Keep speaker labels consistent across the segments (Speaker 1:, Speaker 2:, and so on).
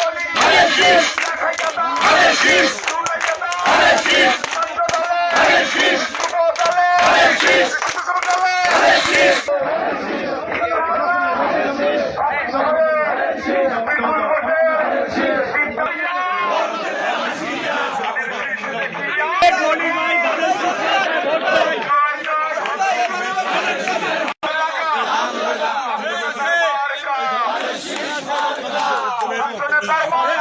Speaker 1: বলি দেখাই দাদা ধানের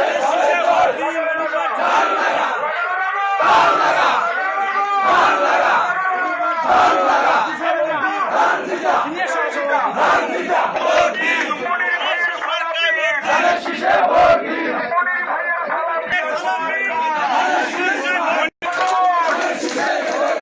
Speaker 1: ভোট
Speaker 2: ভালো